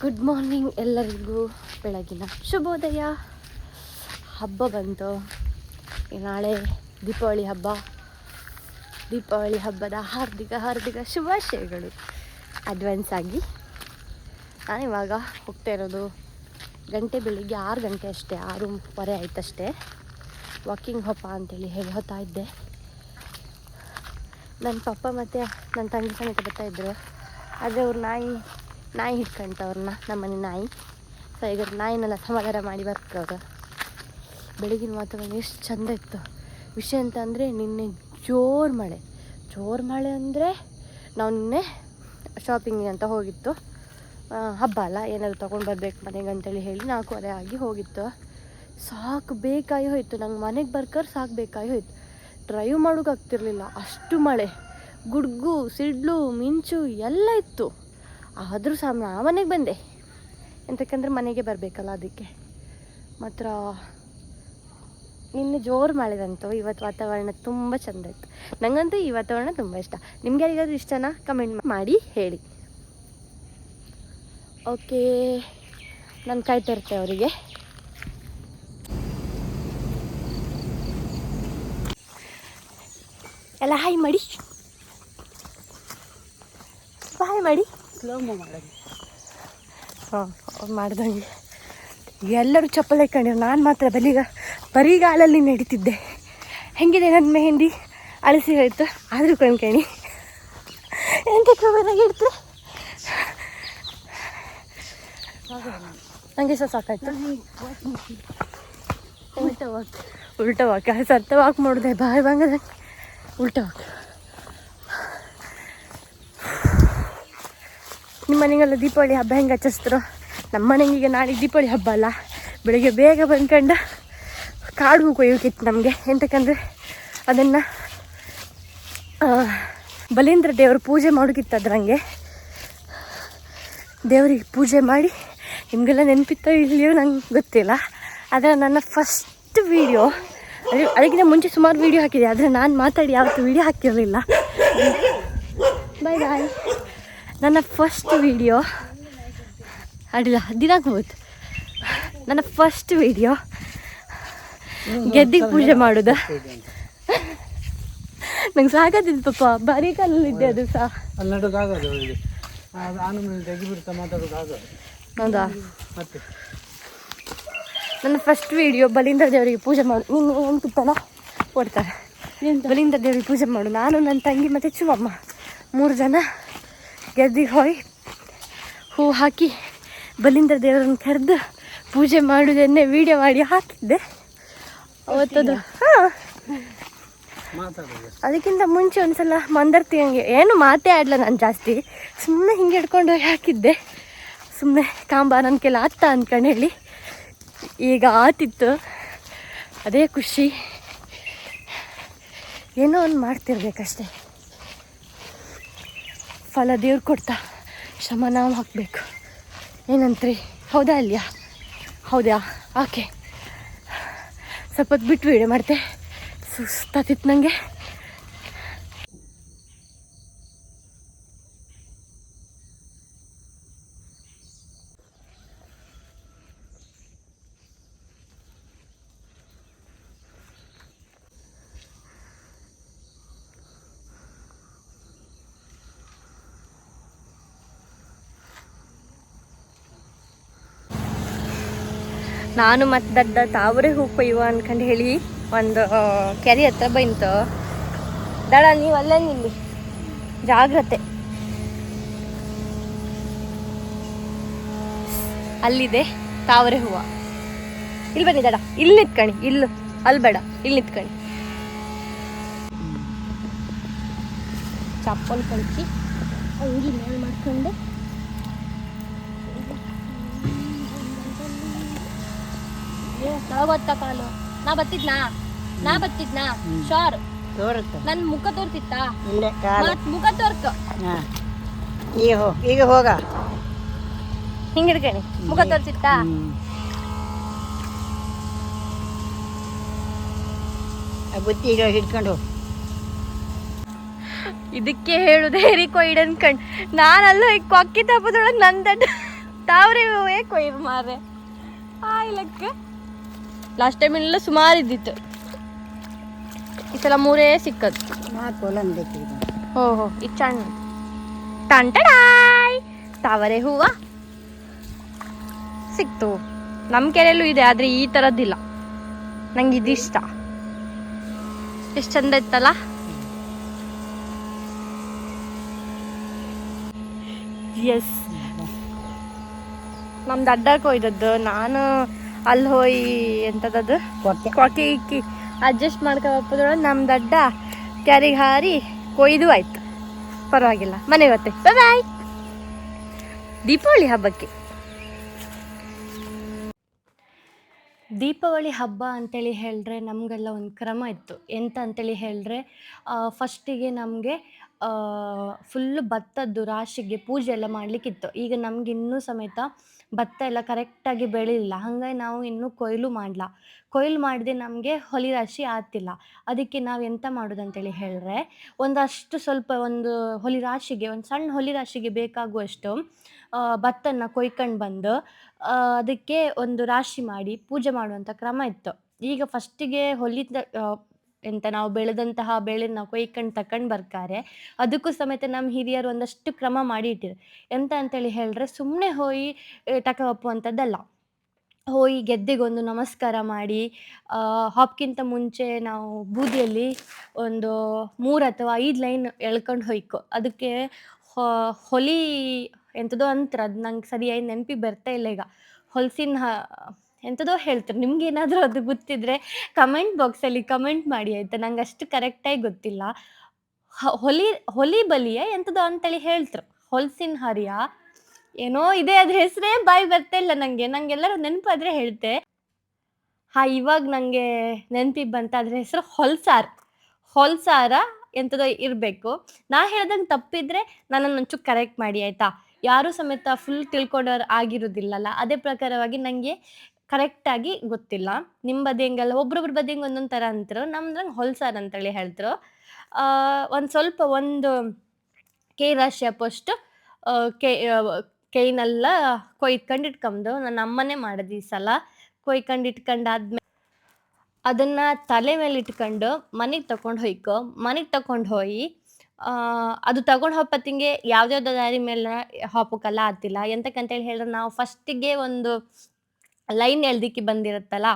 Good morning ಎಲ್ಲರಿಗೂ. ಬೆಳಗಿನ ಶುಭೋದಯ. ಹಬ್ಬ ಬಂತು. ನಾಳೆ ದೀಪಾವಳಿ ಹಬ್ಬ. ದೀಪಾವಳಿ ಹಬ್ಬದ ಹಾರ್ದಿಕ ಹಾರ್ದಿಕ ಶುಭಾಶಯಗಳು. ಅಡ್ವಾನ್ಸ್ ಆಗಿ ನಾನಿವಾಗ ಹೋಗ್ತಾ ಇರೋದು ಗಂಟೆ ಬೆಳಿಗ್ಗೆ ಆರು ಗಂಟೆ ಅಷ್ಟೇ ಆರೂವರೆ ಆಯ್ತಷ್ಟೇ. ವಾಕಿಂಗ್ ಹಬ್ಬ ಅಂತೇಳಿ ಹೇಳಿ ಹೋಗ್ತಾ ಇದ್ದೆ. ನನ್ನ ಪಪ್ಪ ಮತ್ತು ನನ್ನ ತಂಗಿ ಸಮೇತ ಬರ್ತಾಯಿದ್ರು ಆದರೆ ಅವ್ರ ನಾಯಿ ನಾಯಿ ಹಿಡ್ಕೊಂತವ್ರನ್ನ ನಮ್ಮನೆ ನಾಯಿ. ಸೊ ಈಗ ನಾಯಿನೆಲ್ಲ ಸಮಾಧಾನ ಮಾಡಿ ಬರ್ತವ್ರು ಬೆಳಗಿನ ವಾತಾವರಣ ಎಷ್ಟು ಚಂದ ಇತ್ತು. ವಿಷಯ ಅಂತ ಅಂದರೆ ನಿನ್ನೆ ಜೋರು ಮಳೆ. ಜೋರು ಮಳೆ ಅಂದರೆ ನಾವು ನಿನ್ನೆ ಶಾಪಿಂಗ್ ಅಂತ ಹೋಗಿತ್ತು. ಹಬ್ಬ ಅಲ್ಲ, ಏನಾದ್ರು ತೊಗೊಂಡು ಬರ್ಬೇಕು ಮನೆಗೆ ಅಂತೇಳಿ ಹೇಳಿ ನಾಲ್ಕೂವರೆ ಆಗಿ ಹೋಗಿತ್ತು. ಸಾಕು ಬೇಕಾಗಿ ಹೋಯಿತು. ನಂಗೆ ಮನೆಗೆ ಬರ್ಕರ್ ಸಾಕು ಬೇಕಾಗಿ ಹೋಯ್ತು. ಡ್ರೈವ್ ಮಾಡೋಕ್ಕಾಗ್ತಿರ್ಲಿಲ್ಲ ಅಷ್ಟು ಮಳೆ. ಗುಡ್ಗು, ಸಿಡ್ಲು, ಮಿಂಚು ಎಲ್ಲ ಇತ್ತು. ಆದರೂ ಸಹ ನಾ ಮನೆಗೆ ಬಂದೆ. ಎಂತಕ್ಕಂದ್ರೆ ಮನೆಗೆ ಬರಬೇಕಲ್ಲ ಅದಕ್ಕೆ. ಮಾತ್ರ ನಿನ್ನೆ ಜೋರು ಮಳೆ ಬಂತು ಇವತ್ತು ವಾತಾವರಣ ತುಂಬ ಚೆಂದ ಇತ್ತು. ನನಗಂತೂ ಈ ವಾತಾವರಣ ತುಂಬ ಇಷ್ಟ. ನಿಮ್ಗೆ ಯಾರಿಗಾದ್ರೂ ಇಷ್ಟನಾ? ಕಮೆಂಟ್ ಮಾಡಿ ಹೇಳಿ. ಓಕೆ, ನಾನು ಕಾಯ್ತಾ ಇರ್ತೆ ಅವರಿಗೆ. ಎಲ್ಲ ಹಾಯ್ ಮಾಡಿ. ಹಾಯ್ ಮಾಡಿ. ಸ್ಲೋಮೋ ಮಾಡೋದು. ಹಾಂ, ಮಾಡ್ದಂಗೆ. ಎಲ್ಲರೂ ಚಪ್ಪಲ್ ಹಾಕೊಂಡಿರು. ನಾನು ಮಾತ್ರ ಬಲಿಗ ಬರಿಗಾಲಲ್ಲಿ ನಡೀತಿದ್ದೆ. ಹೆಂಗಿದೆ ನನ್ನ ಮೆಹಂದಿ? ಅಳಿಸಿ ಹೋಯ್ತು ಆದರೂ ಕಣ್ಕಣಿ ಎಂತ ಇಡ್ತು ನನಗೆ ಸಹ ಸಾಕಾಯ್ತು. ಉಲ್ಟ ವಾಕ್ ಉಲ್ಟ ವಾಕ್ ಸತ್ತ ವಾಕ್ ಮಾಡಿದೆ? ಬಾಯ್ ಬಂಗದ ಉಲ್ಟ ವಾಕ್ ಮನೆಗೆಲ್ಲ ದೀಪಾವಳಿ ಹಬ್ಬ ಹೆಂಗೆ ಹಚ್ಚಿಸ್ತರು ನಮ್ಮ ಮನೆಗೆ ನಾಳೆ ದೀಪಾವಳಿ ಹಬ್ಬ ಅಲ್ಲ. ಬೆಳಿಗ್ಗೆ ಬೇಗ ಬಂದ್ಕೊಂಡು ಕಾಡು ಹೂ ಕೊಯ್ಯೋಕಿತ್ತು ನಮಗೆ. ಎಂತಕ್ಕಂದರೆ ಅದನ್ನು ಬಲೀಂದ್ರ ದೇವರು ಪೂಜೆ ಮಾಡೋಕಿತ್ತು ಅದ್ರಂಗೆ. ದೇವರಿಗೆ ಪೂಜೆ ಮಾಡಿ ನಿಮಗೆಲ್ಲ ನೆನಪಿತ್ತೋ ಇಲ್ಲಿಯೋ ನಂಗೆ ಗೊತ್ತಿಲ್ಲ. ಆದರೆ ನನ್ನ ಫಸ್ಟ್ ವೀಡಿಯೋ ಅದು ಅದಕ್ಕಿಂತ ಮುಂಚೆ ಸುಮಾರು ವೀಡಿಯೋ ಹಾಕಿದೆ. ಆದರೆ ನಾನು ಮಾತಾಡಿ ಯಾವತ್ತೂ ವೀಡಿಯೋ ಹಾಕಿರಲಿಲ್ಲ. ಬಾಯ್ ಬಾಯ್ ನನ್ನ ಫಸ್ಟ್ ವೀಡಿಯೋ ಅಡಿಲ್ಲ ದಿನಾಗ್ಬೋದು ನನ್ನ ಫಸ್ಟ್ ವೀಡಿಯೋ ಗೆದ್ದಿಗೆ ಪೂಜೆ ಮಾಡೋದು. ನಂಗೆ ಸಾಕಾದಿದ್ದು ಪಾಪ, ಬರೀ ಕಲ್ಲಲ್ಲಿದ್ದೆ ಅದು ಸಹ ಹೌದಾ? ನನ್ನ ಫಸ್ಟ್ ವೀಡಿಯೋ ಬಲೀಂದ್ರ ದೇವರಿಗೆ ಪೂಜೆ ಮಾಡು. ನೀನು ನೆನಪಿತ್ತಲ್ಲ ಕೊಡ್ತಾರೆ ಬಲೀಂದ್ರ ದೇವರಿಗೆ ಪೂಜೆ ಮಾಡು. ನಾನು ನನ್ನ ತಂಗಿ ಮತ್ತು ಚುವಮ್ಮ ಮೂರು ಜನ. ಗೆದ್ದಿಗೆ ಹೋಗಿ ಹೂ ಹಾಕಿ ಬಲೀಂದ್ರ ದೇವರನ್ನು ಕರೆದು ಪೂಜೆ ಮಾಡುವುದನ್ನೇ ವೀಡಿಯೋ ಮಾಡಿ ಹಾಕಿದ್ದೆ. ಅವತ್ತದು, ಹಾಂ. ಅದಕ್ಕಿಂತ ಮುಂಚೆ ಒಂದ್ಸಲ ಮಂದರ್ತಿ ಹಂಗೆ, ಏನು ಮಾತೇ ಆಡಲ್ಲ ನಾನು ಜಾಸ್ತಿ. ಸುಮ್ಮನೆ ಹಿಂಗೆ ಹಿಡ್ಕೊಂಡು ಹೋಗಿ ಹಾಕಿದ್ದೆ. ಸುಮ್ಮನೆ ಕಾಂಬ ನನ್ನ ಕೆಲ ಆತ ಅಂದ್ಕೊಂಡು ಹೇಳಿ ಈಗ ಆತಿತ್ತು. ಅದೇ ಖುಷಿ. ಏನೋ ಒಂದು ಮಾಡ್ತಿರ್ಬೇಕಷ್ಟೆ. ಫಲ ದೇವ್ರು ಕೊಡ್ತಾ ಶ್ರಮ ನಾವು ಹಾಕಬೇಕು. ಏನಂತ್ರಿ? ಹೌದಾ ಅಲ್ಯಾ ಹೌದಾ ಓಕೆ ಸ್ವಲ್ಪ ಬಿಟ್ಟು ವಿಡಿಯೋ ಮಾಡ್ತೆ. ಸುಸ್ತಾತಿತ್ತು ನನಗೆ ನಾನು ಮತ್ತು ದಡ್ಡ ತಾವರೆ ಹೂ ಕೊಯ್ಯುವ ಅನ್ಕೊಂಡು ಹೇಳಿ ಒಂದು ಕೆರೆ ಹತ್ರ ಬಂತು. ದಡ ನೀವು ಅಲ್ಲೇ ನಿಲ್ಲಿ. ಜಾಗ್ರತೆ. ಅಲ್ಲಿದೆ ತಾವರೆ ಹೂವು. ಇಲ್ಲಿ ಬನ್ನಿ ದಡ ಇಲ್ಲಿ ನಿತ್ಕಣಿ ಇಲ್ಲು ಅಲ್ಲಿ ಬೇಡ ಇಲ್ಲಿ ನಿತ್ಕಣಿ. ಚಪ್ಪಲ್ ಕಳಿಸಿ ಅಂಗಿ ಮೇಲೆ ಮಾಡ್ಕೊಂಡೆ. ಗೊತ್ತಾ ಕಾಲು ನಾ ಬತ್ತಿದ್ನಾ? ನಾ ಬತ್ತಿದ್ನಾ? ಶೋರ್. ತೋರುತ್ತೆ ನನ್ ಮುಖ ತೋರ್ತಿತ್ತಾ? ಇಲ್ಲೇ ಕಾಲು. ಮತ್ ಮುಖ ತೋರ್ತು ಹಾಂ. ಈಗ ಹೋ ಈಗ ಹೋಗ. ಹಿಂಗ ಹಿಡ್ಕಣಿ ಮುಖ ತೋರ್ತಿತ್ತಾ? ಬುತ್ತಿ ಈಗ ಹಿಡ್ಕೊಂಡು ಹೋಗು. ಇದಕ್ಕೆ ಹೇಳುದೇ ಹೇರಿ ಕೊಯ್ಡ್ ಅನ್ಕಂಡ್ ನಾನಲ್ಲ ಈ ಕೊಕ್ಕಿ ತಪ್ಪದೊಳಗೆ ನನ್ ದಡ್ಡ ತಾವ್ರೆ ಕೊಯ್ರು ಮಾರೆ ಆಯ್ ಲೆಕ್ಕ ಲಾಸ್ಟ್ ಟೈಮ್ ಇಲ್ಲ ಸುಮಾರು ಇದ್ದಿತ್ತು. ಈ ಸಲ ಮೂರೇ ಸಿಕ್ಕದು ನಾಲ್ಕು ಒಲಂದು ಬೇಕಿದೆ ಹೋ ಹೋ ಇದು ಸಣ್ಣ ಟಂಟಡಾಯ್ ತಾವರೆ ಹೂವ. ಸಿಕ್ತು. ನಮ್ಮ ಕೆರೆಯಲ್ಲೂ ಇದೆ ಆದರೆ ಈ ಥರದ್ದಿಲ್ಲ ನಂಗೆ ಇದಿಷ್ಟ. ಎಷ್ಟು ಚಂದ ಇತ್ತಲ್ಲ? ಎಸ್ ನಮ್ದು ಅಡ್ಡ ಹೋಯ್ದದ್ದು ನಾನು ಅಲ್ಲಿ ಹೋಯ್ ಎಂಥದ್ದು ಕೊಕ್ಕೆ. ಇಕ್ಕಿ. ಅಡ್ಜಸ್ಟ್ ಮಾಡ್ಕೊಳೊಳಗೆ ನಮ್ಮ ದಡ್ಡ ಕ್ಯಾರಿಗೆ ಹಾರಿ ಕೊಯ್ದು ಆಯ್ತು. ಪರವಾಗಿಲ್ಲ. ಮನೆ ಗೊತ್ತೆ ಬಾಯ್ ದೀಪಾವಳಿ ಹಬ್ಬಕ್ಕೆ. ದೀಪಾವಳಿ ಹಬ್ಬ ಅಂತೇಳಿ ಹೇಳಿದ್ರೆ ನಮಗೆಲ್ಲ ಒಂದು ಕ್ರಮ ಇತ್ತು. ಎಂತ ಅಂತೇಳಿ ಹೇಳಿದ್ರೆ ಫಸ್ಟಿಗೆ ನಮಗೆ ಫುಲ್ಲು ಭತ್ತದ್ದು ರಾಶಿಗೆ ಪೂಜೆ ಎಲ್ಲ ಮಾಡಲಿಕ್ಕಿತ್ತು. ಈಗ ನಮ್ಗೆ ಇನ್ನೂ ಸಮೇತ ಭತ್ತ ಎಲ್ಲ ಕರೆಕ್ಟಾಗಿ ಬೆಳೆಯಲಿಲ್ಲ ಹಾಗಾಗಿ ನಾವು ಇನ್ನೂ ಕೊಯ್ಲು ಮಾಡಲ್ಲ ಕೊಯ್ಲು ಮಾಡಿದೆ ನಮಗೆ ಹೊಲಿ ರಾಶಿ ಆಗ್ತಿಲ್ಲ. ಅದಕ್ಕೆ ನಾವು ಎಂತ ಮಾಡೋದು ಅಂತೇಳಿ ಹೇಳಿದ್ರೆ, ಒಂದಷ್ಟು ಸ್ವಲ್ಪ ಒಂದು ಹೊಲಿ ರಾಶಿಗೆ, ಒಂದು ಸಣ್ಣ ಹೊಲಿ ರಾಶಿಗೆ ಬೇಕಾಗುವಷ್ಟು ಭತ್ತನ್ನು ಭತ್ತನ ಕೊಯ್ಕೊಂಡು ಬಂದು ಅದಕ್ಕೆ ಒಂದು ರಾಶಿ ಮಾಡಿ ಪೂಜೆ ಮಾಡುವಂಥ ಕ್ರಮ ಇತ್ತು. ಈಗ ಫಸ್ಟಿಗೆ ಹೊಲಿದ ಎಂತ ನಾವು ಬೆಳೆದಂತಹ ಬೆಳೆ ನಾವು ಕೊಯ್ಕೊಂಡು ತಕೊಂಡು ಬರ್ತಾರೆ. ಅದಕ್ಕೂ ಸಮೇತ ನಮ್ಮ ಹಿರಿಯರು ಒಂದಷ್ಟು ಕ್ರಮ ಮಾಡಿ ಇಟ್ಟಿರು ಎಂತ ಅಂತೇಳಿ ಹೇಳಿದ್ರೆ ಸುಮ್ಮನೆ ಹೋಗಿ ಟಕ ಒಪ್ಪುವಂಥದ್ದಲ್ಲ ಹೋಗಿ ಗೆದ್ದೆಗೊಂದು ನಮಸ್ಕಾರ ಮಾಡಿ ಹಾಪ್ಕಿಂತ ಮುಂಚೆ ನಾವು ಬೂದಿಯಲ್ಲಿ ಒಂದು ಮೂರು ಅಥವಾ ಐದು ಲೈನ್ ಎಳ್ಕೊಂಡು ಹೋಯ್ಕೊ. ಅದಕ್ಕೆ ಹೊಲಿ ಎಂಥದೋ ಅಂತರ ಅದು ನಂಗೆ ಸರಿಯಾಗಿ ನೆನಪಿ ಬರ್ತಾ ಇಲ್ಲ ಈಗ. ಹೊಲಸಿನ ಎಂಥದೋ ಹೇಳ್ತಾರೆ. ನಿಮ್ಗೆ ಏನಾದರೂ ಅದು ಗೊತ್ತಿದ್ರೆ ಕಮೆಂಟ್ ಬಾಕ್ಸಲ್ಲಿ ಕಮೆಂಟ್ ಮಾಡಿ ಆಯಿತಾ? ನಂಗೆ ಅಷ್ಟು ಕರೆಕ್ಟಾಗಿ ಗೊತ್ತಿಲ್ಲ. ಹೊಲಿ ಹೊಲಿ ಬಲಿಯ ಎಂಥದೋ ಅಂತೇಳಿ ಹೇಳ್ತಾರೆ. ಹೊಲ್ಸಿನ ಹರಿಯ. ಏನೋ ಇದೆ ಅದ್ರ ಹೆಸರೇ ಬಾಯಿ ಬರ್ತಾ ಇಲ್ಲ ನಂಗೆ. ನಂಗೆಲ್ಲರೂ ನೆನಪಾದ್ರೆ ಹೇಳ್ತೆ. ಹಾ, ಇವಾಗ ನಂಗೆ ನೆನಪಿಗೆ ಬಂತ ಅದ್ರ ಹೆಸರು ಹೊಲ್ಸಾರ್. ಹೊಲ್ಸಾರ ಎಂಥದೋ ಇರಬೇಕು. ನಾ ಹೇಳ್ದಂಗೆ ತಪ್ಪಿದ್ರೆ ನನ್ನನ್ನು ಒಂಚೂರು ಕರೆಕ್ಟ್ ಮಾಡಿ ಆಯ್ತಾ? ಯಾರು ಸಮೇತ ಫುಲ್ ತಿಳ್ಕೊಂಡವ್ರು ಆಗಿರೋದಿಲ್ಲಲ್ಲ. ಅದೇ ಪ್ರಕಾರವಾಗಿ ನನಗೆ ಕರೆಕ್ಟಾಗಿ ಗೊತ್ತಿಲ್ಲ. ನಿಮ್ಮ ಬದಿ ಹೆಂಗಲ್ಲ ಒಬ್ರೊಬ್ರ ಬದಿ ಹೆಂಗೆ ಒಂದೊಂದು ಥರ ಅಂತಾರೆ ನಮ್ದಂಗೆ ಹೊಲ್ಸಾರ್ ಅಂತೇಳಿ ಹೇಳ್ತಾರೆ ಒಂದು ಸ್ವಲ್ಪ ಒಂದು ಕೆ ರಾಶಿ ಅಪ್ಪಷ್ಟು ಕೈನೆಲ್ಲ ಕೊಯ್ಕೊಂಡು ಇಟ್ಕೊಂಡು ನನ್ನ ಅಮ್ಮನೇ ಮಾಡೋದು ಈ ಸಲ. ಕೊಯ್ಕೊಂಡು ಇಟ್ಕೊಂಡಾದ್ಮೇಲೆ ಅದನ್ನು ತಲೆ ಮೇಲೆ ಇಟ್ಕೊಂಡು ಮನೆಗೆ ತಗೊಂಡು ಹೋಯ್ಕೊ. ಮನೆಗೆ ತಗೊಂಡು ಹೋಗಿ ಆ, ಅದು ತಗೊಂಡು ಹೋಗ್ಪತ್ತಿಂಗೆ ಯಾವ್ದ್ಯಾವ್ದು ದಾರಿ ಮೇಲೆ ಹಾಪಕ್ಕಲ್ಲ ಆತಿಲ್ಲ. ಎಂತಕ್ಕಂತೇಳಿ ಹೇಳಿದ್ರೆ ನಾವು ಫಸ್ಟಿಗೆ ಒಂದು ಲೈನ್ ಎಳ್ದಿಕ್ಕಿ ಬಂದಿರುತ್ತಲ್ಲ,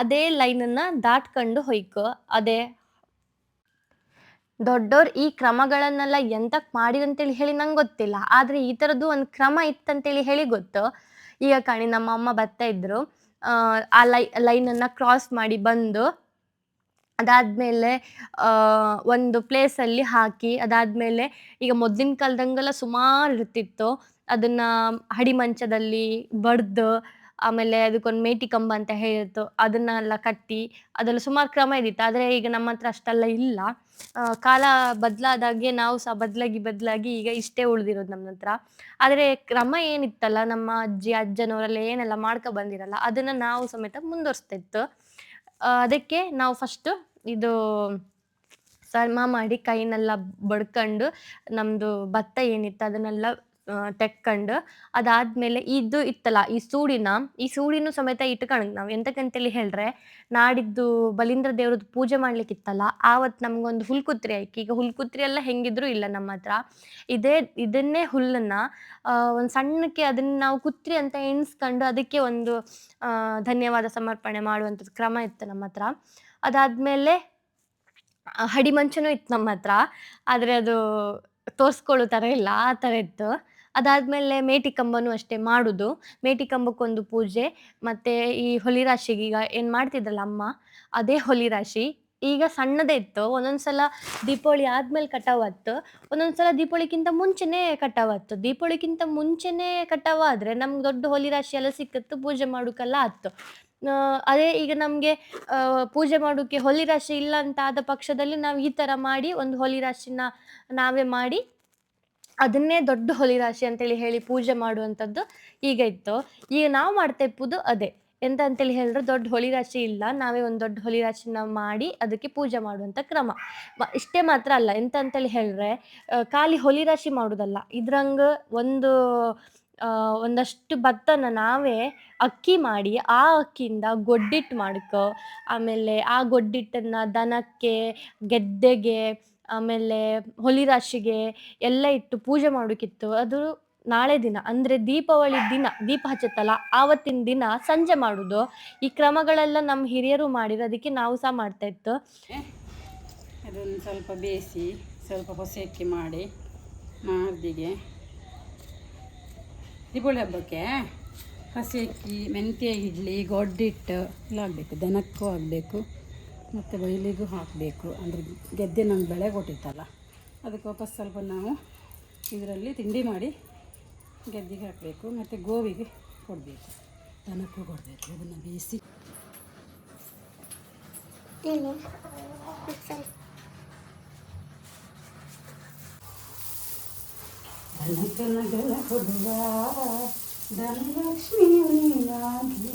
ಅದೇ ಲೈನನ್ನು ದಾಟ್ಕೊಂಡು ಹೊಯ್ಕು, ಅದೇ. ದೊಡ್ಡೋರು ಈ ಕ್ರಮಗಳನ್ನೆಲ್ಲ ಎಂತಕ್ಕೆ ಮಾಡಿರಂತೇಳಿ ಹೇಳಿ ನಂಗೆ ಗೊತ್ತಿಲ್ಲ, ಆದ್ರೆ ಈ ತರದ್ದು ಒಂದು ಕ್ರಮ ಇತ್ತಂತೇಳಿ ಹೇಳಿ ಗೊತ್ತು. ಈಗ ಕಾಣಿ ನಮ್ಮ ಅಮ್ಮ ಬರ್ತಾ ಇದ್ರು, ಆ ಲೈ, ಲೈನನ್ನು ಕ್ರಾಸ್ ಮಾಡಿ ಬಂದು, ಅದಾದ್ಮೇಲೆ ಒಂದು ಪ್ಲೇಸಲ್ಲಿ ಹಾಕಿ, ಅದಾದ್ಮೇಲೆ ಈಗ ಮೊದಲಿನ ಕಾಲದಂಗೆಲ್ಲ ಸುಮಾರು ಇರ್ತಿತ್ತು, ಅದನ್ನ ಹಡಿಮಂಚದಲ್ಲಿ ಬಡ್ದು ಆಮೇಲೆ ಅದಕ್ಕೊಂದು ಮೇಟಿ ಕಂಬ ಅಂತ ಹೇಳಿತ್ತು ಅದನ್ನೆಲ್ಲ ಕಟ್ಟಿ ಅದೆಲ್ಲ ಸುಮಾರು ಕ್ರಮ ಇದ್ದಿತ್ತು. ಆದರೆ ಈಗ ನಮ್ಮ ಹತ್ರ ಅಷ್ಟೆಲ್ಲ ಇಲ್ಲ. ಕಾಲ ಬದಲಾದಾಗೆ ನಾವು ಸಹ ಬದಲಾಗಿ ಬದಲಾಗಿ ಈಗ ಇಷ್ಟೇ ಉಳಿದಿರೋದು ನಮ್ಮ ಹತ್ರ. ಆದರೆ ಕ್ರಮ ಏನಿತ್ತಲ್ಲ, ನಮ್ಮ ಅಜ್ಜಿ, ಅಜ್ಜನವರೆಲ್ಲ ಏನೆಲ್ಲ ಮಾಡ್ಕೊ ಬಂದಿರಲ್ಲ, ಅದನ್ನು ನಾವು ಸಮೇತ ಮುಂದುವರಿಸ್ತಾ ಇತ್ತು ಅದಕ್ಕೆ ನಾವು ಫಸ್ಟು ಇದು ಸಮ ಮಾಡಿ ಕೈನೆಲ್ಲ ಬಡ್ಕೊಂಡು ನಮ್ಮದು ಭತ್ತ ಏನಿತ್ತು ಅದನ್ನೆಲ್ಲ ತೆಕ್ಕೊಂಡು ಅದಾದ್ಮೇಲೆ ಇದು ಇತ್ತಲ್ಲ, ಈ ಸೂಡಿನ, ಈ ಸೂಡಿನೂ ಸಮೇತ ಇಟ್ಕೊಂಡು ನಾವು ಎಂತಕ್ಕಂತೇಳಿ ಹೇಳಿದ್ರೆ, ನಾಡಿದ್ದು ಬಲೀಂದ್ರ ದೇವ್ರದ್ದು ಪೂಜೆ ಮಾಡ್ಲಿಕ್ಕಿತ್ತಲ್ಲ ಆವತ್ತು ನಮ್ಗೊಂದು ಹುಲ್ಕುತ್ರಿ ಆಯ್ಕೆ ಈಗ ಹುಲ್ಕುತ್ರಿ ಎಲ್ಲ ಹೆಂಗಿದ್ರೂ ಇಲ್ಲ ನಮ್ಮ ಹತ್ರ. ಇದೇ, ಇದನ್ನೇ ಹುಲ್ಲನ್ನ ಒಂದು ಸಣ್ಣಕ್ಕೆ ಅದನ್ನ ನಾವು ಕುತ್ರಿ ಅಂತ ಎಣಿಸ್ಕೊಂಡು ಅದಕ್ಕೆ ಒಂದು ಧನ್ಯವಾದ ಸಮರ್ಪಣೆ ಮಾಡುವಂಥದ್ದು ಕ್ರಮ ಇತ್ತು ನಮ್ಮ ಹತ್ರ. ಅದಾದಮೇಲೆ ಹಡಿಮಂಚನೂ ಇತ್ತು ನಮ್ಮ ಹತ್ರ. ಆದರೆ ಅದು ತೋರಿಸ್ಕೊಳ್ಳೋ ಥರ ಇಲ್ಲ, ಆ ಥರ ಇತ್ತು. ಅದಾದಮೇಲೆ ಮೇಟಿ ಕಂಬನೂ ಅಷ್ಟೇ ಮಾಡೋದು. ಮೇಟಿ ಕಂಬಕ್ಕೊಂದು ಪೂಜೆ, ಮತ್ತು ಈ ಹೊಲಿ ರಾಶಿಗೆ ಈಗ ಏನು ಮಾಡ್ತಿದ್ರಲ್ಲ ಅಮ್ಮ? ಅದೇ ಹೊಲಿ ರಾಶಿ. ಈಗ ಸಣ್ಣದೇ ಇತ್ತು. ಒಂದೊಂದು ಸಲ ದೀಪಾವಳಿ ಆದ್ಮೇಲೆ ಕಟಾವತ್ತು. ಸಲ ದೀಪಾವಳಿಗಿಂತ ಮುಂಚೆನೇ ಕಟಾವತ್ತು. ದೀಪಾವಳಿಗಿಂತ ಮುಂಚೆನೇ ಕಟಾವಾದರೆ ನಮ್ಗೆ ದೊಡ್ಡ ಹೊಲಿ ರಾಶಿ ಎಲ್ಲ ಸಿಕ್ಕಿತ್ತು, ಪೂಜೆ ಮಾಡೋಕ್ಕೆಲ್ಲ ಆಯ್ತು ಅದೇ ಈಗ ನಮಗೆ ಪೂಜೆ ಮಾಡೋಕ್ಕೆ ಹೊಲಿ ರಾಶಿ ಇಲ್ಲ ಅಂತ ಆದ ಪಕ್ಷದಲ್ಲಿ ನಾವು ಈ ಥರ ಮಾಡಿ ಒಂದು ಹೊಲಿ ರಾಶಿನ ನಾವೇ ಮಾಡಿ ಅದನ್ನೇ ದೊಡ್ಡ ಹೋಲಿ ರಾಶಿ ಅಂತೇಳಿ ಹೇಳಿ ಪೂಜೆ ಮಾಡುವಂಥದ್ದು ಈಗ ಇತ್ತು. ಈಗ ನಾವು ಮಾಡ್ತಾ ಇಪ್ಪುದು ಅದೇ. ಎಂತ ಅಂತೇಳಿ ಹೇಳಿದ್ರೆ ದೊಡ್ಡ ಹೋಲಿ ರಾಶಿ ಇಲ್ಲ. ನಾವೇ ಒಂದು ದೊಡ್ಡ ಹೋಲಿ ರಾಶಿನ ಮಾಡಿ ಅದಕ್ಕೆ ಪೂಜೆ ಮಾಡುವಂಥ ಕ್ರಮ. ಇಷ್ಟೇ ಮಾತ್ರ ಅಲ್ಲ. ಎಂತ ಅಂತೇಳಿ ಹೇಳಿದ್ರೆ ಖಾಲಿ ಹೋಲಿ ರಾಶಿ ಮಾಡೋದಲ್ಲ. ಇದ್ರಂಗೆ ಒಂದು ಒಂದಷ್ಟು ಭತ್ತನ ನಾವೇ ಅಕ್ಕಿ ಮಾಡಿ ಆ ಅಕ್ಕಿಯಿಂದ ಗೊಡ್ಡಿಟ್ಟು ಮಾಡ್ಕೋ, ಆಮೇಲೆ ಆ ಗೊಡ್ಡಿಟ್ಟನ್ನು ದನಕ್ಕೆ, ಗೆದ್ದೆಗೆ ಆಮೇಲೆ ಹೊಲಿರಾಶಿಗೆ ಎಲ್ಲ ಇಟ್ಟು ಪೂಜೆ ಮಾಡೋಕ್ಕಿತ್ತು ಅದು ನಾಳೆ ದಿನ, ಅಂದರೆ ದೀಪಾವಳಿ ದಿನ, ದೀಪ ಹಚ್ಚತ್ತಲ್ಲ, ಆವತ್ತಿನ ದಿನ ಸಂಜೆ ಮಾಡೋದು. ಈ ಕ್ರಮಗಳೆಲ್ಲ ನಮ್ಮ ಹಿರಿಯರು ಮಾಡಿದ್ರು ಅದಕ್ಕೆ ನಾವು ಸಹ ಮಾಡ್ತಾ ಇತ್ತು. ಅದನ್ನು ಸ್ವಲ್ಪ ಬೇಯಿಸಿ, ಸ್ವಲ್ಪ ಹೊಸ ಅಕ್ಕಿ ಮಾಡಿ, ಮಾರ್ದಿಗೆ. ದೀಪಾವಳಿ ಹಬ್ಬಕ್ಕೆ ಹಸಿ ಅಕ್ಕಿ ಮೆಂತ್ಯ, ಇಡ್ಲಿ, ಗೊಡ್ಡಿಟ್ಟು ಎಲ್ಲ ಆಗಬೇಕು, ದನಕ್ಕೂ ಆಗಬೇಕು. ಮತ್ತು ಬಯಲಿಗೂ ಹಾಕಬೇಕು. ಅಂದರೆ ಗೆದ್ದೆ ನಮ್ಗೆ ಬೆಳೆ ಕೊಟ್ಟಿತ್ತಲ್ಲ ಅದಕ್ಕೆ ವಾಪಸ್ ಸ್ವಲ್ಪ ನಾವು ಇದರಲ್ಲಿ ತಿಂಡಿ ಮಾಡಿ ಗೆದ್ದಿಗೆ ಹಾಕಬೇಕು ಮತ್ತು ಗೋವಿಗೆ ಕೊಡಬೇಕು. ದನಕ್ಕೂ ಕೊಡಬೇಕು ಅದನ್ನು ಬೇಯಿಸಿ. ದನಕನಗಳ ಕೊಡುವ ಧನಲಕ್ಷ್ಮಿ ನೀನಾಗಿ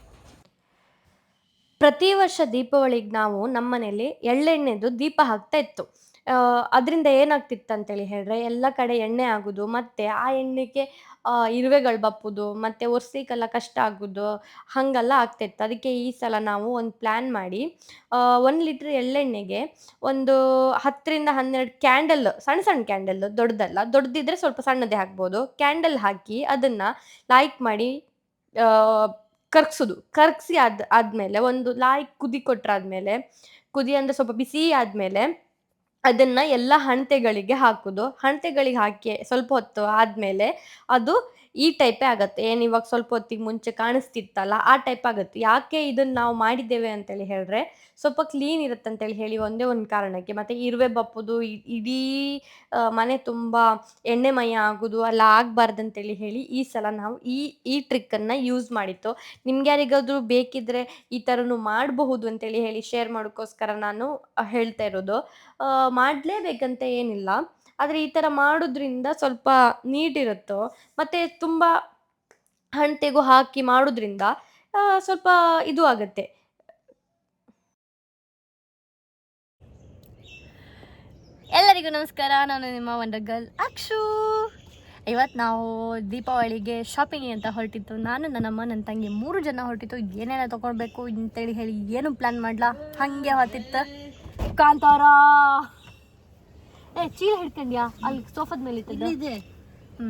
ಪ್ರತಿ ವರ್ಷ ದೀಪಾವಳಿಗೆ ನಾವು ನಮ್ಮ ಮನೇಲಿ ಎಳ್ಳೆಣ್ಣೆದು ದೀಪ ಹಾಕ್ತಾ ಇತ್ತು. ಅದರಿಂದ ಏನಾಗ್ತಿತ್ತು ಅಂತೇಳಿ ಹೇಳಿದ್ರೆ ಎಲ್ಲ ಕಡೆ ಎಣ್ಣೆ ಆಗೋದು, ಮತ್ತು ಆ ಎಣ್ಣೆಗೆ ಇರುವೆಗಳು ಬಪ್ಪುದು, ಮತ್ತು ಒರ್ಸಿಕೆಲ್ಲ ಕಷ್ಟ ಆಗೋದು, ಹಾಗೆಲ್ಲ ಆಗ್ತಿತ್ತು. ಅದಕ್ಕೆ ಈ ಸಲ ನಾವು ಒಂದು ಪ್ಲ್ಯಾನ್ ಮಾಡಿ ಒಂದು ಲೀಟ್ರ್ ಎಳ್ಳೆಣ್ಣೆಗೆ ಒಂದು ಹತ್ತರಿಂದ ಹನ್ನೆರಡು ಕ್ಯಾಂಡಲ್ ಸಣ್ಣ ಸಣ್ಣ ಕ್ಯಾಂಡಲ್ ದೊಡ್ಡದಲ್ಲ ದೊಡ್ಡದಿದ್ರೆ ಸ್ವಲ್ಪ ಸಣ್ಣದೇ ಹಾಕ್ಬೋದು. ಕ್ಯಾಂಡಲ್ ಹಾಕಿ ಅದನ್ನು ಲೈಕ್ ಮಾಡಿ ಕರ್ಗ್ಸೋದು ಕರ್ಗ್ಸಿ ಆದ, ಆದ್ಮೇಲೆ, ಒಂದು ಲಾಯ್ ಕುದಿ ಕೊಟ್ರಾದ್ಮೇಲೆ, ಕುದಿ ಅಂದರೆ ಸ್ವಲ್ಪ ಬಿಸಿ ಆದಮೇಲೆ, ಅದನ್ನು ಎಲ್ಲ ಹಣತೆಗಳಿಗೆ ಹಾಕೋದು. ಹಣತೆಗಳಿಗೆ ಹಾಕಿ ಸ್ವಲ್ಪ ಹೊತ್ತು ಆದಮೇಲೆ, ಅದು ಈ ಟೈಪೇ ಆಗುತ್ತೆ. ಏನು ಇವಾಗ ಸ್ವಲ್ಪ ಹೊತ್ತಿಗೆ ಮುಂಚೆ ಕಾಣಿಸ್ತಿತ್ತಲ್ಲ, ಆ ಟೈಪ್ ಆಗುತ್ತೆ. ಯಾಕೆ ಇದನ್ನು ನಾವು ಮಾಡಿದ್ದೇವೆ ಅಂತೇಳಿ ಹೇಳಿದ್ರೆ, ಸ್ವಲ್ಪ ಕ್ಲೀನ್ ಇರುತ್ತೆ ಅಂತೇಳಿ ಹೇಳಿ ಒಂದೇ ಒಂದು ಕಾರಣಕ್ಕೆ. ಮತ್ತು ಇರುವೆ ಬಪ್ಪುದು ಇಡೀ ಮನೆ ತುಂಬ ಎಣ್ಣೆಮಯ ಆಗೋದು, ಅಲ್ಲ ಆಗಬಾರ್ದು ಅಂತೇಳಿ ಹೇಳಿ ಈ ಸಲ ನಾವು ಈ ಈ ಟ್ರಿಕ್ಕನ್ನು ಯೂಸ್ ಮಾಡಿತ್ತು. ನಿಮ್ಗೆ ಯಾರಿಗಾದರೂ ಬೇಕಿದ್ರೆ ಈ ಥರನೂ ಮಾಡಬಹುದು ಅಂತೇಳಿ ಹೇಳಿ ಶೇರ್ ಮಾಡೋಕ್ಕೋಸ್ಕರ ನಾನು ಹೇಳ್ತಾ ಇರೋದು. ಮಾಡಲೇಬೇಕಂತ ಏನಿಲ್ಲ. ಆದರೆ ಈ ಥರ ಮಾಡೋದ್ರಿಂದ ಸ್ವಲ್ಪ ನೀಟಿರುತ್ತೋ ಮತ್ತು ತುಂಬ ಹಣತೆಗೂ ಹಾಕಿ ಮಾಡೋದ್ರಿಂದ ಸ್ವಲ್ಪ ಇದು ಆಗುತ್ತೆ. ಎಲ್ಲರಿಗೂ ನಮಸ್ಕಾರ, ನಾನು ನಿಮ್ಮ ವಂಡರ್ಗಲ್ ಅಕ್ಷು. ಇವತ್ತು ನಾವು ದೀಪಾವಳಿಗೆ ಶಾಪಿಂಗ್ ಅಂತ ಹೊರಟಿತ್ತು ನಾನು ನನ್ನಮ್ಮ ನನ್ನ ತಂಗಿ ಮೂರು ಜನ ಹೊರಟಿತ್ತು ಏನೇನ ತೊಗೊಳ್ಬೇಕು ಅಂತೇಳಿ ಹೇಳಿ ಏನು ಪ್ಲ್ಯಾನ್ ಮಾಡ್ಲಾ? ಹಾಗೆ ಹೊತ್ತಿತ್ತು. ಕಾಂತಾರ! ಏ ಚೀಲ ಹಿಡ್ಕೊಂಡ್ಯಾ? ಅಲ್ಲಿ ಸೋಫಾದ ಮೇಲೆ ಇದೆ ಹ್ಞೂ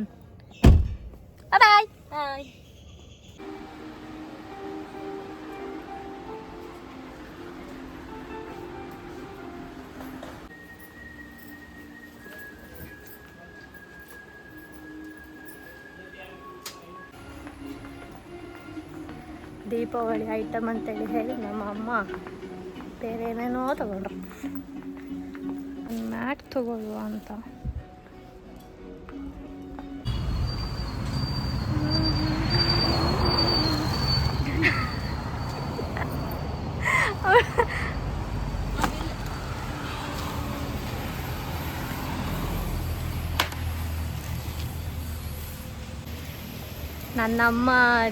ಬಾಯ್ ಬಾಯ್ ದೀಪಾವಳಿ ಐಟಮ್ ಅಂತೇಳಿ ಹೇಳಿ ನಮ್ಮ ಅಮ್ಮ ಬೇರೆ ಏನೇನೋ ತಗೊಂಡ್ರು. ಮ್ಯಾಟ್ ತಗೊಳ್ಳುವ ಅಂತ ನನ್ನಮ್ಮ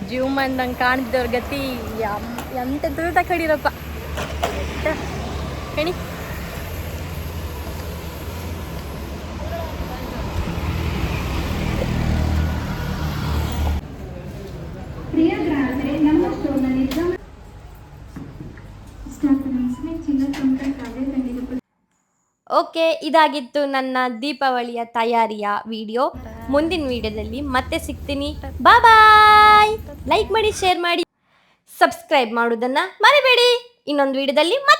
ಜೀವ ಮಂದಂಗೆ ಕಾಣ್ತಿದ್ದವ್ರ ಗತಿ. ಎಂತ ದೂರ ಕಡಿರಪ್ಪ. ಓಕೆ, ಇದಾಗಿತ್ತು ನನ್ನ ದೀಪಾವಳಿಯ ತಯಾರಿಯ ವಿಡಿಯೋ. ಮುಂದಿನ ವಿಡಿಯೋದಲ್ಲಿ ಮತ್ತೆ ಸಿಗ್ತೀನಿ. ಬಾಯ್ ಲೈಕ್ ಮಾಡಿ ಶೇರ್ ಮಾಡಿ. ಸಬ್ಸ್ಕ್ರೈಬ್ ಮಾಡೋದನ್ನ ಮರಿಬೇಡಿ. ಇನ್ನೊಂದು ವಿಡಿಯೋದಲ್ಲಿ ಮತ್ತೆ